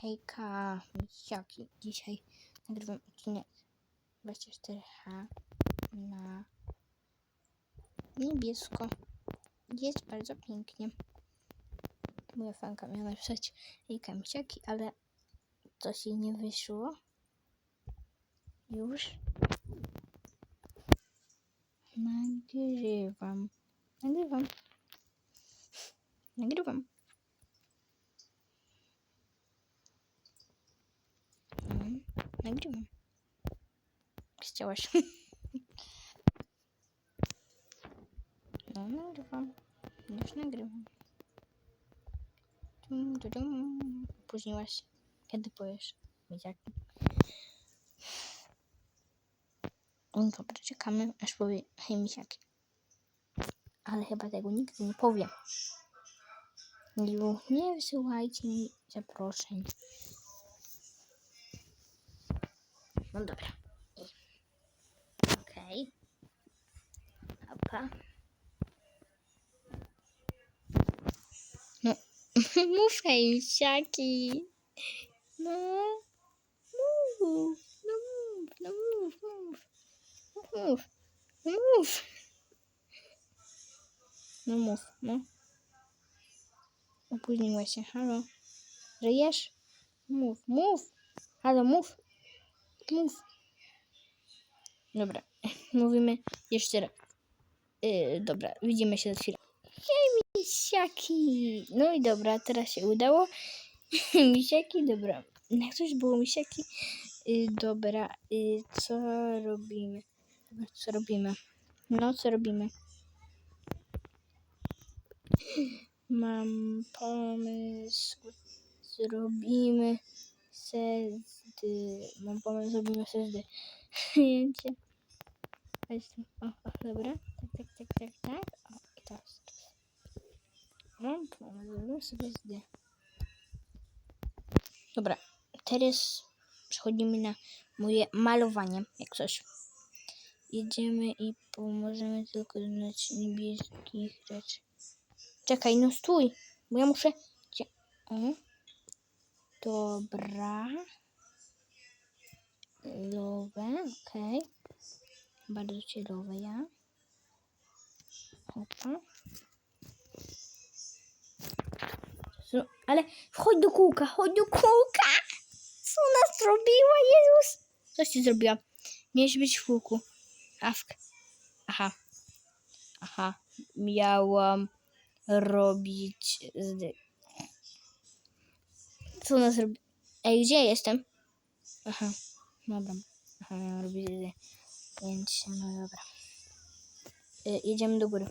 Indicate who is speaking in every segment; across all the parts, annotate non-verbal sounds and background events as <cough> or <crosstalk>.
Speaker 1: Hejka, misiaki. Dzisiaj nagrywam odcinek 24H na niebiesko. Jest bardzo pięknie. Moja fanka miała napisać hejka, misiaki, ale coś jej nie wyszło. Już. Nagrywam. Nagrywam. Nagrywam. Mm, Nagrywam. Chciałaś. <laughs> No, nagrywam. Już nagrywam. Tum, tu, tum. Opóźniłaś się. Kiedy powiesz? No dobra, czekamy, aż powie hej misiaki. Ale chyba tego nigdy nie powiem. Ju, nie wysyłajcie mi zaproszeń. No dobra. Okej. Opa. No, <laughs> mów hej misiaki. No, mów, no mów, no mów, mów. Mów, no mów. No mów, no. Opóźniła się, halo. Żyjesz? Mów, mów. Halo, mów. Mów. Dobra, <laughs> mówimy jeszcze raz. Yy, dobra, widzimy się za chwilę. Hej, misiaki. No i dobra, teraz się udało. <laughs> misiaki, dobra. Jak coś było misiaki? Yy, dobra, yy, co robimy? Co robimy? No, co robimy? Mam pomysł. Zrobimy sezdy. Mam pomysł, zrobimy sezdy. Jęcie. Weź tu. O, o, dobra. Tak, tak, tak, tak. O, i teraz. Mam pomysł, sobie sezdy. Dobra. Teraz przechodzimy na moje malowanie, jak coś. Jedziemy i pomożemy tylko dodać niebieskich rzeczy. Czekaj, no stój, bo ja muszę... O. Dobra. Lowe, okej. Bardzo cielowe ja. Opa. Co- Ale wchodź do kółka, chodź do kółka! Co ona zrobiła, Jezus? Coś ci zrobiła. Miałeś być w kółku. Awk. Aha. Aha. Miałam robić. Co ona zrobi? Ej, gdzie jestem? Aha. Dobra. Aha, miałam robić z... Więc, no dobra. Y, jedziemy do góry.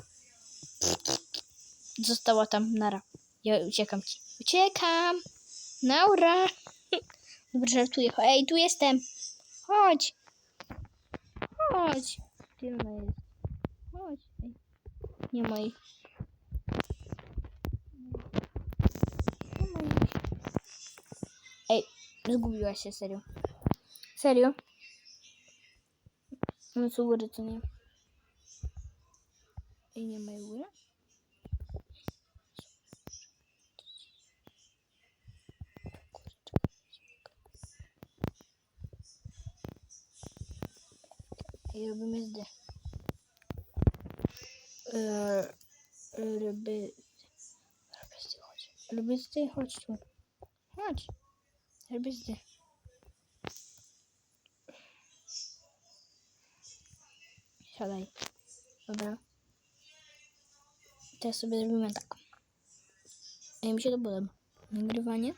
Speaker 1: Została tam Nara. Ja uciekam ci. Uciekam! Naura! <laughs> Dobra, żartuję. Ej, tu jestem! Chodź! Chodź! Gdzie jest? Chodź! Ej. Nie ma jej. Nie ma jej. Ej, zgubiła się, serio. Serio? No co góry, co nie? Ej, nie ma jej góry? I robimy zdy. Eee, Ryby. Ryby zdy, chodź. Ryby zdy, chodź tu. Chodź. Ryby zdy. Siadaj. Dobra. Teraz sobie zrobimy tak. Ej, mi się to podoba. Nagrywanie.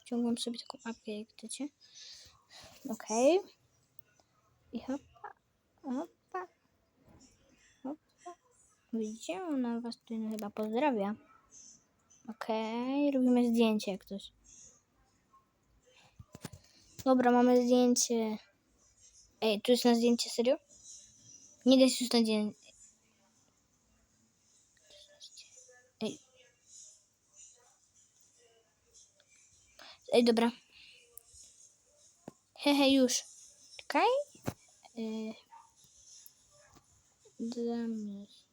Speaker 1: Wciągam sobie taką apkę, jak chcecie. Okej. I hopa, hopa, hopa. Widzicie? Ona was tu chyba pozdrawia. Okej, robimy zdjęcie jak coś. Dobra, mamy zdjęcie. Ej, tu jest na zdjęcie, serio? Nie daj się już na Ej, dobra. Hehe, już. Czekaj. Yy. Zamieść.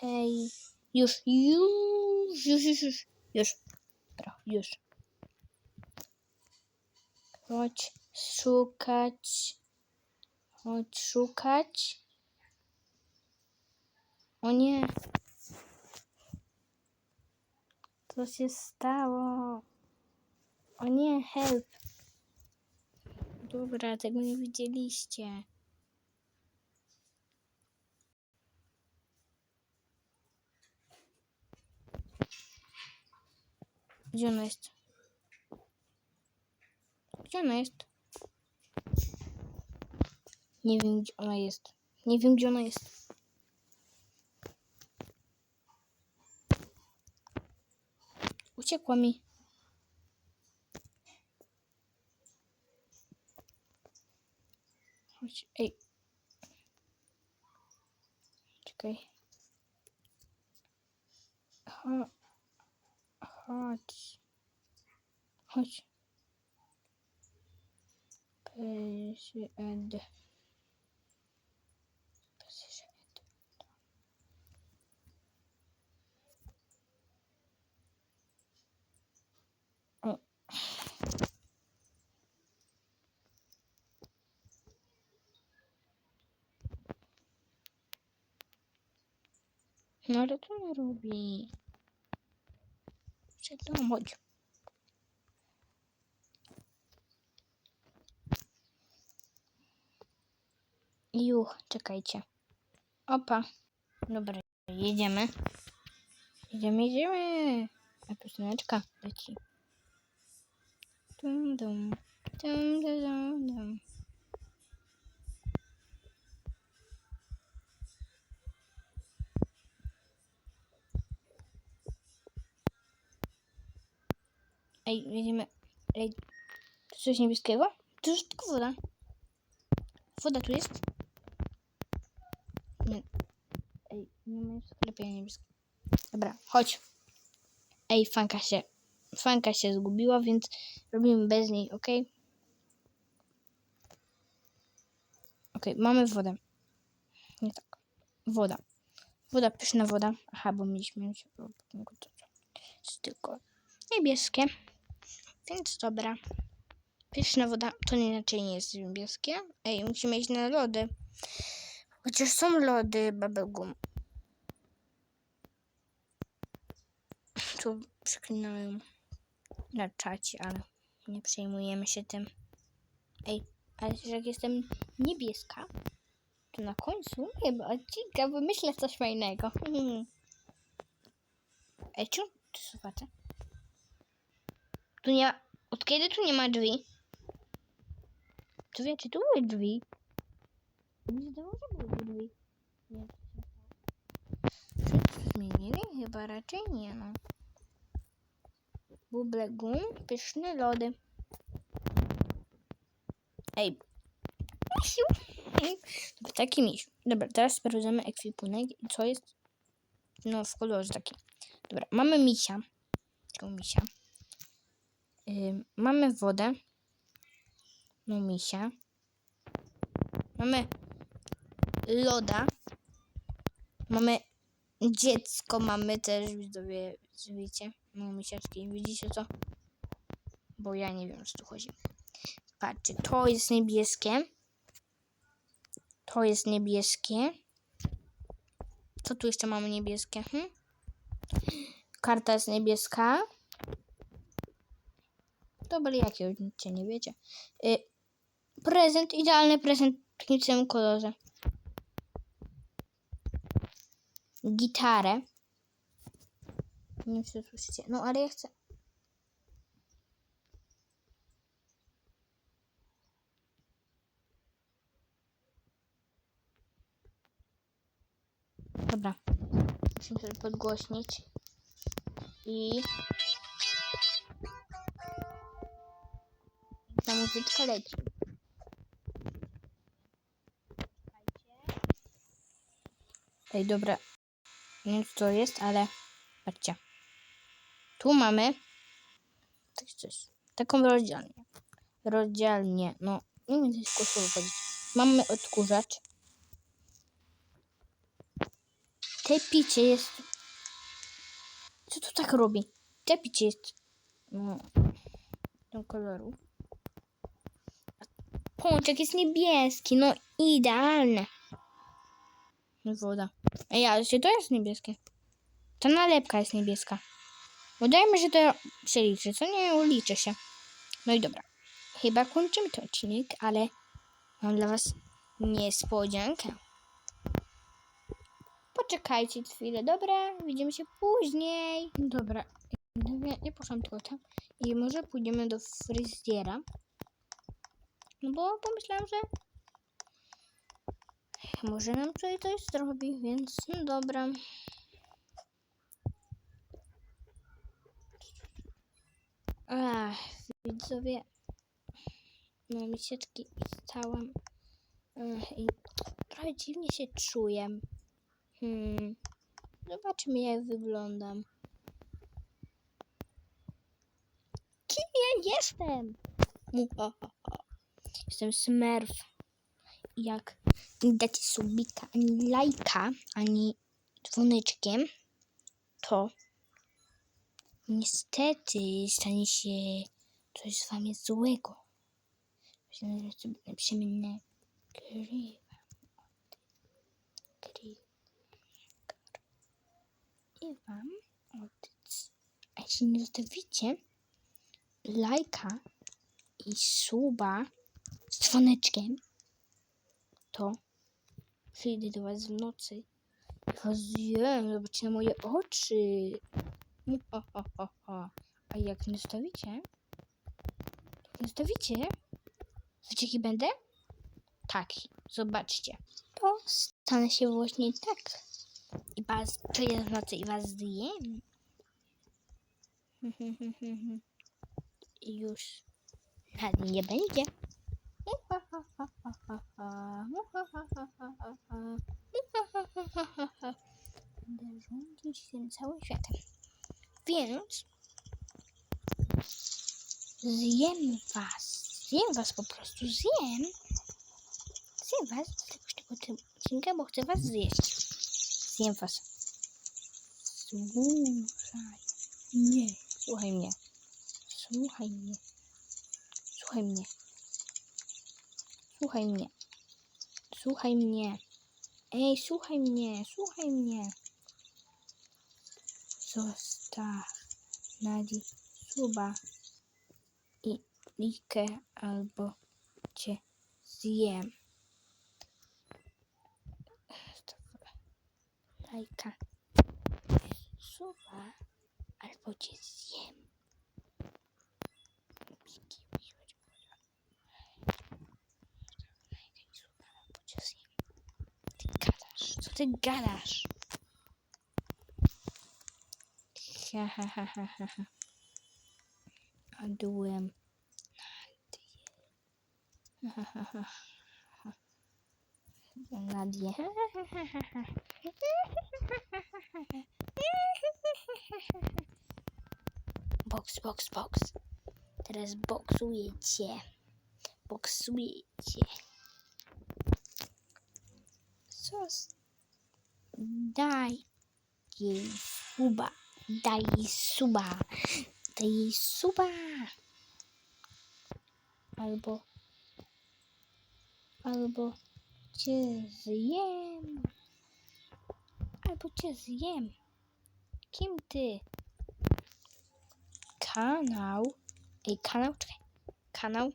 Speaker 1: Hej. Już, już, już, już, już. Już. Dobra, już. Chodź szukać. Chodź szukać. O nie. Co się stało? O nie, help. Dobra, tego nie widzieliście. Gdzie ona jest? Gdzie ona jest? Nie wiem, gdzie ona jest. Nie wiem, gdzie ona jest. Uciekła mi. Chodź, ej. Czekaj. Cho- Chodź. Chodź. Prezydent. Prezydent. No ale co ona robi? Przed dom, chodź. Juch, czekajcie. Opa. Dobra, jedziemy. Jedziemy, jedziemy. A pioseneczka leci. Dum, dum. Dum, dum, dum, dum. Ej, jedziemy. Ej, coś niebieskiego? To już tylko woda. Woda tu jest? Nie. Ej, nie ma w sklepie niebieskiego. Dobra, chodź. Ej, fanka się. Fanka się zgubiła, więc robimy bez niej, ok? Ok, mamy wodę. Nie tak. Woda. Woda, pyszna woda. Aha, bo mieliśmy jest tylko niebieskie. Więc dobra. Pyszna woda to nie inaczej nie jest niebieskie. Ej, musimy iść na lody. Chociaż są lody, bubblegum. Tu przeklinałem na czacie, ale nie przejmujemy się tym. Ej, ale jak jestem niebieska, to na końcu chyba odcinka wymyślę coś fajnego. <laughs> Ej, czemu tu słuchacie? Tu nie. Od kiedy tu nie ma drzwi? To wie, czy tu były drzwi? Nie zdawało się, były tu drzwi. Nie, czy zmienili? Chyba raczej nie, no. Buble gum, pyszne lody. Ej. Misiu. Taki miś. Dobra, teraz sprawdzamy ekwipunek i co jest no w kolorze taki. Dobra, mamy misia. Tego misia. Mamy wodę. No misia. Mamy loda. Mamy dziecko, mamy też widzowie, wiecie, no misiaczki, widzicie co? Bo ja nie wiem, co tu chodzi. Patrzcie, to jest niebieskie. To jest niebieskie. Co tu jeszcze mamy niebieskie? Hm? Karta jest niebieska. Dobra, jakie cię nie wiecie. Y, prezent, idealny prezent w tym kolorze. Gitarę. Nie wiem, czy słyszycie. No, ale ja chcę. Dobra. Musimy sobie podgłośnić. I... muzyczka leci. Ej, dobra. Nie wiem, co to jest, ale patrzcie. Tu mamy coś, coś. Taką rozdzielnię. Rozdzielnię. No, nie wiem, coś słowo powiedzieć. Mamy odkurzacz. Te picie jest... Co to tak robi? Te picie jest... No... Tego koloru. Pączek jest niebieski, no idealne. No Woda. Ej, ale to jest niebieskie? Ta nalepka jest niebieska. Udajmy, że to się liczy, co nie uliczy się. No i dobra. Chyba kończymy ten odcinek, ale mam dla was niespodziankę. Poczekajcie chwilę, dobra? Widzimy się później. Dobra. Ja, ja poszłam tylko tam i może pójdziemy do fryzjera. No bo pomyślałam, że może nam tutaj coś zrobi, więc no dobra. Ach, widzowie. No misieczki stałam Ach, i trochę dziwnie się czuję. Hmm. Zobaczmy jak wyglądam. Kim ja jestem? Muhahaha. Jestem smurf. Jak nie dacie subika, ani lajka, ani dzwoneczkiem, to niestety stanie się coś z wami złego. Napiszemy na i wam od... A jeśli nie zostawicie lajka i suba z dzwoneczkiem, to przyjdę do was w nocy i was zjem, zobaczcie na moje oczy. Ha, ha, ha, ha. A jak nie zostawicie, jak nie zostawicie, wiecie jaki będę? Taki, zobaczcie. To stanę się właśnie tak. I was przyjdę w nocy i was zjem. <laughs> I już nad nie będzie. Będę rządzić tym całym światem. Więc zjem was. Zjem was po prostu. Zjem. Zjem was z tego tego odcinka, bo chcę was zjeść. Zjem was. Słuchaj. Nie. Słuchaj mnie. Słuchaj mnie. Słuchaj mnie. Słuchaj mnie. Słuchaj mnie. Ej, słuchaj mnie. Słuchaj mnie. Zostaw Nadi suba i likę albo cię zjem. Lajka. Suba albo cię zjem. Co ty gadasz? Ha, ha, ha, ha, ha. Nadie. Box, box, box. Teraz boksujecie. Boksujecie. Co Daj jej suba. Daj jej suba. Daj jej suba. Albo. Albo cię zjem. Albo cię zjem. Kim ty? Kanał. Ej, kanał, czekaj. Kanał.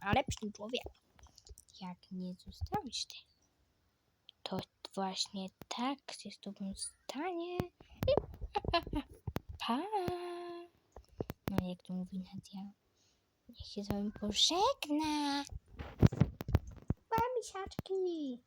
Speaker 1: Ale przy człowiek. Jak nie zostawisz tej, to właśnie tak się z tobą stanie. <laughs> Pa. No jak to mówi Nadia. Niech się z wami pożegna. Pa, misiaczki.